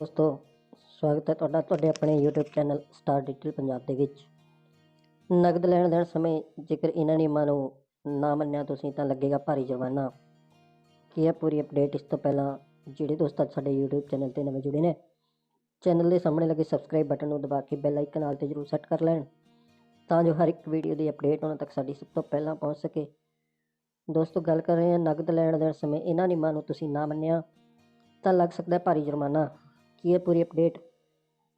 ਦੋਸਤੋ, ਸਵਾਗਤ ਹੈ ਤੁਹਾਡਾ, ਤੁਹਾਡੇ ਆਪਣੇ YouTube channel star digital Punjab ਦੇ ਵਿੱਚ। ਨਗਦ ਲੈਣ ਦੇਣ ਸਮੇਂ ਜੇਕਰ ਇਹਨਾਂ ਨਿਯਮਾਂ ਨੂੰ ਨਾ ਮੰਨਿਆ ਤੁਸੀਂ ਤਾਂ ਲੱਗੇਗਾ ਭਾਰੀ ਜੁਰਮਾਨਾ। ਕੀ ਹੈ ਪੂਰੀ ਅਪਡੇਟ ਇਸ ਤੋਂ ਪਹਿਲਾਂ ਜਿਹੜੇ ਦੋਸਤ ਅੱਜ ਸਾਡੇ YouTube ਚੈਨਲ ਤੇ ਨਵੇਂ ਜੁੜੇ ਨੇ ਚੈਨਲ ਦੇ ਸਾਹਮਣੇ ਲੱਗੇ ਸਬਸਕ੍ਰਾਈਬ ਬਟਨ ਨੂੰ ਦਬਾ ਕੇ ਬੈਲ ਆਈਕਨ ਨਾਲ ਤੇ ਜਰੂਰ ਸੈੱਟ ਕਰ ਲੈਣ, ਤਾਂ ਜੋ ਹਰ ਇੱਕ ਵੀਡੀਓ ਦੀ ਅਪਡੇਟ ਉਹਨਾਂ ਤੱਕ ਸਾਡੀ ਸਭ ਤੋਂ ਪਹਿਲਾਂ ਪਹੁੰਚ ਸਕੇ। ਦੋਸਤੋ, ਗੱਲ ਕਰ ਰਹੇ ਹਾਂ ਨਗਦ ਲੈਣ ਦੇਣ ਸਮੇਂ ਇਹਨਾਂ ਨਿਯਮਾਂ ਨੂੰ ਤੁਸੀਂ ਨਾ ਮੰਨਿਆ ਤਾਂ ਲੱਗ ਸਕਦਾ ਹੈ ਭਾਰੀ ਜੁਰਮਾਨਾ। ਕੀ ਹੈ ਪੂਰੀ ਅਪਡੇਟ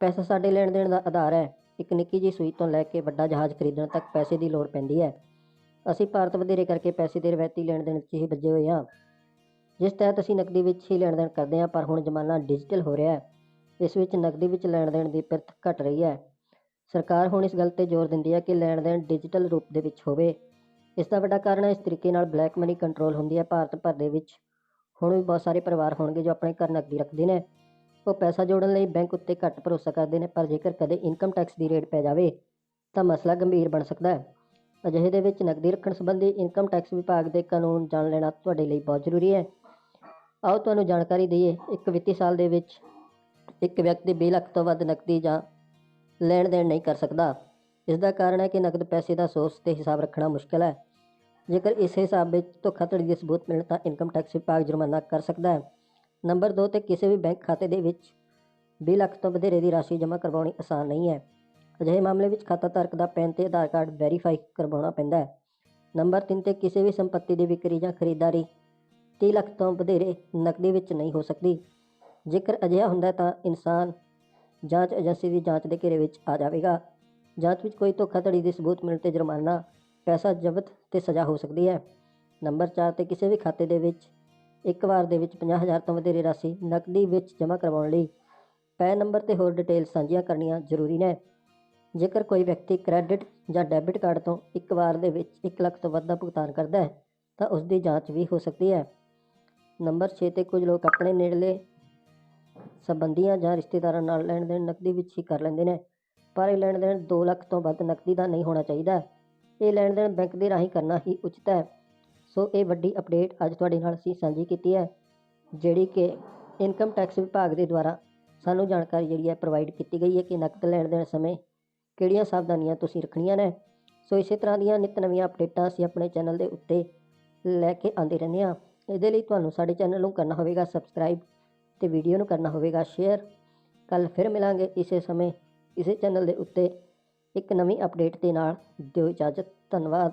ਪੈਸਾ ਸਾਡੇ ਲੈਣ ਦੇਣ ਦਾ ਆਧਾਰ ਹੈ। ਇੱਕ ਨਿੱਕੀ ਜਿਹੀ ਸੂਈ ਤੋਂ ਲੈ ਕੇ ਵੱਡਾ ਜਹਾਜ਼ ਖਰੀਦਣ ਤੱਕ ਪੈਸੇ ਦੀ ਲੋੜ ਪੈਂਦੀ ਹੈ। ਅਸੀਂ ਭਾਰਤ ਵਧੇਰੇ ਕਰਕੇ ਪੈਸੇ ਦੇ ਰਵਾਇਤੀ ਲੈਣ ਦੇਣ 'ਚ ਹੀ ਵੱਜੇ ਹੋਏ ਹਾਂ। ਜਿਸ ਤਹਿਤ ਅਸੀਂ ਨਕਦੀ ਵਿੱਚ ਹੀ ਲੈਣ ਦੇਣ ਕਰਦੇ ਹਾਂ, ਪਰ ਹੁਣ ਜ਼ਮਾਨਾ ਡਿਜੀਟਲ ਹੋ ਰਿਹਾ ਹੈ। ਇਸ ਵਿੱਚ ਨਕਦੀ ਵਿੱਚ ਲੈਣ ਦੇਣ ਦੀ ਪਿਰਤ ਘਟ ਰਹੀ ਹੈ। ਸਰਕਾਰ ਹੁਣ ਇਸ ਗੱਲ ਤੇ ਜ਼ੋਰ ਦਿੰਦੀ ਹੈ ਕਿ ਲੈਣ ਦੇਣ ਡਿਜੀਟਲ ਰੂਪ ਦੇ ਵਿੱਚ ਹੋਵੇ। ਇਸ ਦਾ ਵੱਡਾ ਕਾਰਨ ਹੈ, ਇਸ ਤਰੀਕੇ ਨਾਲ ਬਲੈਕ ਮਨੀ ਕੰਟਰੋਲ ਹੁੰਦੀ ਹੈ। ਭਾਰਤ ਭਰ ਦੇ ਵਿੱਚ ਹੁਣ ਵੀ ਬਹੁਤ ਸਾਰੇ ਪਰਿਵਾਰ ਹੋਣਗੇ ਜੋ ਆਪਣੇ ਘਰ ਨਕਦੀ ਰੱਖਦੇ ਨੇ। ਉਹ ਪੈਸਾ ਜੋੜਨ ਲਈ ਬੈਂਕ ਉੱਤੇ ਘੱਟ ਭਰੋਸਾ ਕਰਦੇ ਨੇ, ਪਰ ਜੇਕਰ ਕਦੇ ਇਨਕਮ ਟੈਕਸ ਦੀ ਰੇਟ ਪੈ ਜਾਵੇ, ਤਾਂ ਮਸਲਾ ਗੰਭੀਰ ਬਣ ਸਕਦਾ ਹੈ। ਅਜਿਹੇ ਦੇ ਵਿੱਚ ਨਕਦੀ ਰੱਖਣ ਸੰਬੰਧੀ ਇਨਕਮ ਟੈਕਸ ਵਿਭਾਗ ਦੇ ਕਾਨੂੰਨ ਜਾਣ ਲੈਣਾ ਤੁਹਾਡੇ ਲਈ ਬਹੁਤ ਜ਼ਰੂਰੀ ਹੈ। ਆਓ ਤੁਹਾਨੂੰ ਜਾਣਕਾਰੀ ਦਈਏ, ਇੱਕ ਵਿੱਤੀ ਸਾਲ ਦੇ ਵਿੱਚ ਇੱਕ ਵਿਅਕਤੀ 20 ਲੱਖ ਤੋਂ ਵੱਧ ਨਕਦੀ ਜਾਂ ਲੈਣ ਦੇਣ ਨਹੀਂ ਕਰ ਸਕਦਾ। ਇਸ ਦਾ ਕਾਰਨ ਹੈ ਕਿ ਨਕਦ ਪੈਸੇ ਦਾ ਸੋਰਸ ਤੇ ਹਿਸਾਬ ਰੱਖਣਾ ਮੁਸ਼ਕਲ ਹੈ। ਜੇਕਰ ਇਸ ਹਿਸਾਬ ਵਿੱਚ ਧੋਖਾਧੜੀ ਦੇ ਸਬੂਤ ਮਿਲਣ ਤਾਂ ਇਨਕਮ ਟੈਕਸ ਵਿਭਾਗ ਜੁਰਮਾਨਾ ਕਰ ਸਕਦਾ ਹੈ। ਨੰਬਰ 2 ਤੇ ਕਿਸੇ ਵੀ ਬੈਂਕ ਖਾਤੇ ਦੇ ਵਿੱਚ 20 ਲੱਖ ਤੋਂ ਵਧੇਰੇ ਦੀ ਰਾਸ਼ੀ ਜਮ੍ਹਾਂ ਕਰਵਾਉਣੀ ਆਸਾਨ ਨਹੀਂ ਹੈ। ਅਜਿਹੇ ਮਾਮਲੇ ਵਿੱਚ ਖਾਤਾ ਧਾਰਕ ਦਾ ਪੈਨ ਤੇ ਆਧਾਰ ਕਾਰਡ ਵੈਰੀਫਾਈ ਕਰਵਾਉਣਾ ਪੈਂਦਾ ਹੈ। ਨੰਬਰ 3 ਤੇ ਕਿਸੇ ਵੀ ਸੰਪੱਤੀ ਦੀ ਵਿਕਰੀ ਜਾਂ ਖਰੀਦਦਾਰੀ 30 ਲੱਖ ਤੋਂ ਵਧੇਰੇ ਨਕਦੀ ਵਿੱਚ ਨਹੀਂ ਹੋ ਸਕਦੀ। ਜੇਕਰ ਅਜਿਹਾ ਹੁੰਦਾ ਤਾਂ ਇਨਸਾਨ ਜਾਂਚ ਏਜੰਸੀ ਦੀ ਜਾਂਚ ਦੇ ਘੇਰੇ ਵਿੱਚ ਆ ਜਾਵੇਗਾ। ਜਾਂਚ ਵਿੱਚ ਕੋਈ ਧੋਖਾਧੜੀ ਦੇ ਸਬੂਤ ਮਿਲਣ ਤੇ ਜੁਰਮਾਨਾ, ਪੈਸਾ ਜ਼ਬਤ ਤੇ ਸਜ਼ਾ ਹੋ ਸਕਦੀ ਹੈ। ਨੰਬਰ 4 ਤੇ ਕਿਸੇ ਵੀ ਖਾਤੇ ਦੇ ਵਿੱਚ ਇੱਕ ਵਾਰ ਦੇ ਵਿੱਚ 50000 ਤੋਂ ਵਧੇਰੇ ਰਾਸ਼ੀ ਨਕਦੀ ਵਿੱਚ ਜਮ੍ਹਾਂ ਕਰਵਾਉਣ ਲਈ। ਪੈਨ ਨੰਬਰ ਤੇ ਹੋਰ ਡਿਟੇਲ ਸਾਂਝੀਆਂ ਕਰਨੀਆਂ ਜ਼ਰੂਰੀ ਨੇ। ਜੇਕਰ ਕੋਈ ਵਿਅਕਤੀ ਕ੍ਰੈਡਿਟ ਜਾਂ ਡੈਬਿਟ ਕਾਰਡ ਤੋਂ ਇੱਕ ਵਾਰ ਦੇ ਵਿੱਚ 1 ਲੱਖ ਤੋਂ ਵੱਧ ਦਾ ਭੁਗਤਾਨ ਕਰਦਾ ਹੈ, ਤਾਂ ਉਸ ਦੀ ਜਾਂਚ ਵੀ ਹੋ ਸਕਦੀ ਹੈ। ਨੰਬਰ 6 ਤੇ ਕੁਝ ਲੋਕ ਆਪਣੇ ਨੇੜਲੇ ਸੰਬੰਧੀਆਂ ਜਾਂ ਰਿਸ਼ਤੇਦਾਰਾਂ ਨਾਲ ਲੈਣ ਦੇਣ ਨਕਦੀ ਵਿੱਚ ਹੀ ਕਰ ਲੈਂਦੇ ਨੇ, ਪਰ ਇਹ ਲੈਣ ਦੇਣ 2 ਲੱਖ ਤੋਂ ਵੱਧ ਨਕਦੀ ਦਾ ਨਹੀਂ ਹੋਣਾ ਚਾਹੀਦਾ। ਇਹ ਲੈਣ ਦੇਣ ਬੈਂਕ ਦੇ ਰਾਹੀਂ ਕਰਨਾ ਹੀ ਉਚਿਤ ਹੈ। ਸੋ ਇਹ ਵੱਡੀ ਅਪਡੇਟ ਅੱਜ ਤੁਹਾਡੇ ਨਾਲ ਅਸੀਂ ਸਾਂਝੀ ਕੀਤੀ ਹੈ, ਜਿਹੜੀ ਕਿ ਇਨਕਮ ਟੈਕਸ ਵਿਭਾਗ ਦੇ ਦੁਆਰਾ ਸਾਨੂੰ ਜਾਣਕਾਰੀ ਜਿਹੜੀ ਹੈ ਪ੍ਰੋਵਾਈਡ ਕੀਤੀ ਗਈ ਹੈ ਕਿ ਨਕਦ ਲੈਣ ਦੇਣ ਸਮੇਂ ਕਿਹੜੀਆਂ ਸਾਵਧਾਨੀਆਂ ਤੁਸੀਂ ਰੱਖਣੀਆਂ ਨੇ। ਸੋ ਇਸੇ ਤਰ੍ਹਾਂ ਦੀਆਂ ਨਿਤ ਨਵੀਆਂ ਅਪਡੇਟਾਂ ਅਸੀਂ ਆਪਣੇ ਚੈਨਲ ਦੇ ਉੱਤੇ ਲੈ ਕੇ ਆਉਂਦੇ ਰਹਿੰਦੇ ਹਾਂ। ਇਹਦੇ ਲਈ ਤੁਹਾਨੂੰ ਸਾਡੇ ਚੈਨਲ ਨੂੰ ਕਰਨਾ ਹੋਵੇਗਾ ਸਬਸਕ੍ਰਾਈਬ ਤੇ ਵੀਡੀਓ ਨੂੰ ਕਰਨਾ ਹੋਵੇਗਾ ਸ਼ੇਅਰ ਕੱਲ ਫਿਰ ਮਿਲਾਂਗੇ ਇਸੇ ਸਮੇਂ, ਇਸੇ ਚੈਨਲ ਦੇ ਉੱਤੇ ਇੱਕ ਨਵੀਂ ਅਪਡੇਟ ਦੇ ਨਾਲ। ਦਿਓ ਇਜਾਜ਼ਤ, ਧੰਨਵਾਦ।